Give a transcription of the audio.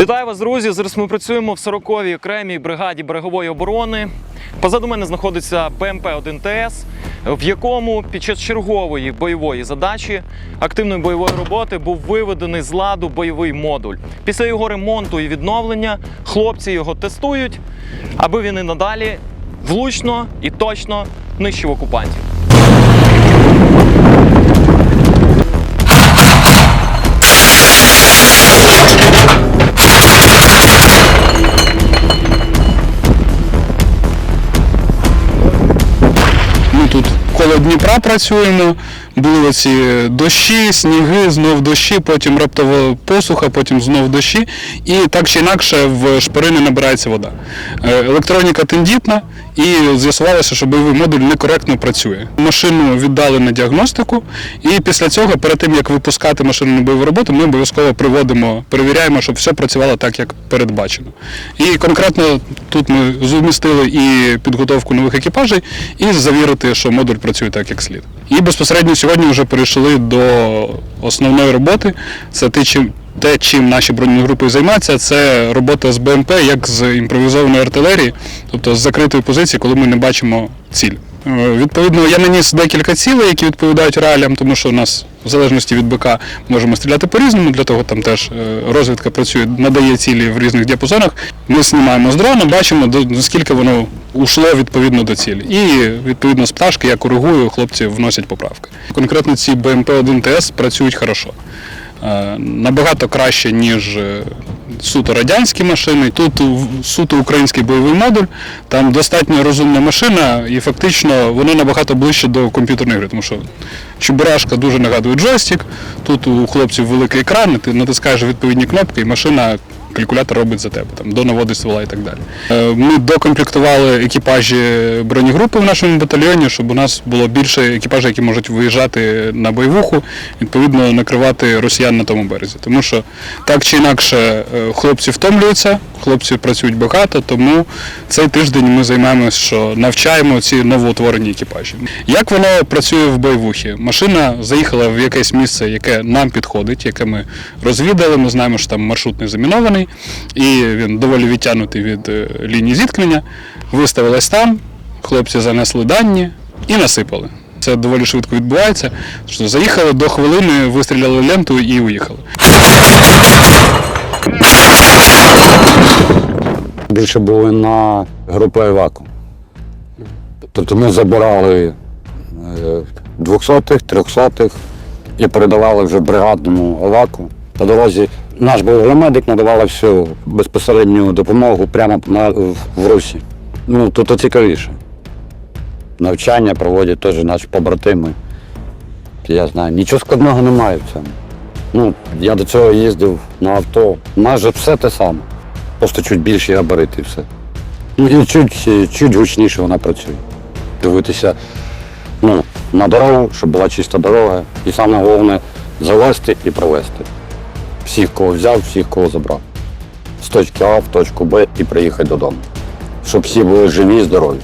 Вітаю вас, друзі! Зараз ми працюємо в 40-й окремій бригаді берегової оборони. Позаду мене знаходиться БМП-1ТС, в якому під час чергової бойової задачі активної бойової роботи був виведений з ладу бойовий модуль. Після його ремонту і відновлення хлопці його тестують, аби він і надалі влучно і точно нищив окупантів. Коло Дніпра працюємо. Були оці дощі, сніги, знов дощі, потім раптово посуха, потім знов дощі. І так чи інакше в шпарині набирається вода. Е, Електроніка тендітна, і з'ясувалося, що бойовий модуль некоректно працює. Машину віддали на діагностику, і після цього, перед тим як випускати машину на бойову роботу, ми обов'язково приводимо, перевіряємо, щоб все працювало так, як передбачено. І конкретно тут ми зумістили і підготовку нових екіпажей, і завірити, що модуль працює так, як слід. І безпосередньо сьогодні вже перейшли до основної роботи. Це те, чим. Те, чим наші групи займаються, це робота з БМП як з імпровізованої артилерії, тобто з закритої позиції, коли ми не бачимо ціль. Е, Відповідно, я наніс декілька цілей, які відповідають реаліям, тому що у нас в залежності від БК можемо стріляти по-різному, для того там теж е, розвідка працює, надає цілі в різних діапазонах. Ми знімаємо з дрона, бачимо, наскільки воно ушло відповідно до цілі. І відповідно з пташки я коригую, хлопці вносять поправки. Конкретно ці БМП-1 ТС працюють хорошо. Е, Набагато краще, ніж суто радянські машини. Тут суто український бойовий модуль, там достатньо розумна машина, і фактично воно набагато ближче до комп'ютерної гри, тому що чебурашка дуже нагадує джойстик. Тут у хлопців великий екран, ти натискаєш відповідні кнопки, і машина. Калькулятор робить за тебе, там, до наводи ствола і так далі. Е, Ми докомплектували екіпажі бронегрупи в нашому батальйоні, щоб у нас було більше екіпажів, які можуть виїжджати на бойовуху, відповідно накривати росіян на тому березі. Тому що так чи інакше е, хлопці втомлюються, хлопці працюють багато, тому цей тиждень ми займаємося, що навчаємо ці новоутворені екіпажі. Як воно працює в бойовухі? Машина заїхала в якесь місце, яке нам підходить, яке ми розвідали. Ми знаємо, що там маршрут не замінований, і він доволі відтягнутий від е, лінії зіткнення. Виставилась там, хлопці занесли дані і насипали. Це доволі швидко відбувається. Що заїхали до хвилини, вистріляли ленту і уїхали. Більше були на групу Еваку. Тобто ми забирали е, 200-х, 300-х і передавали вже бригадному Еваку. По дорозі наш бойовий медик надавала всю безпосередню допомогу прямо на, в, в Русі. Ну, тут цікавіше. Навчання проводять теж наші побратими. Я знаю, нічого складного немає в цьому. Ну, я до цього їздив на авто. Майже все те саме. Просто чуть більші габарити і все. Ну і чуть, чуть гучніше вона працює. Дивитися ну, на дорогу, щоб була чиста дорога. І саме головне завести і провести. Всіх, кого взяв, всіх, кого забрав. З точки А в точку Б і приїхати додому. Щоб всі були живі і здорові.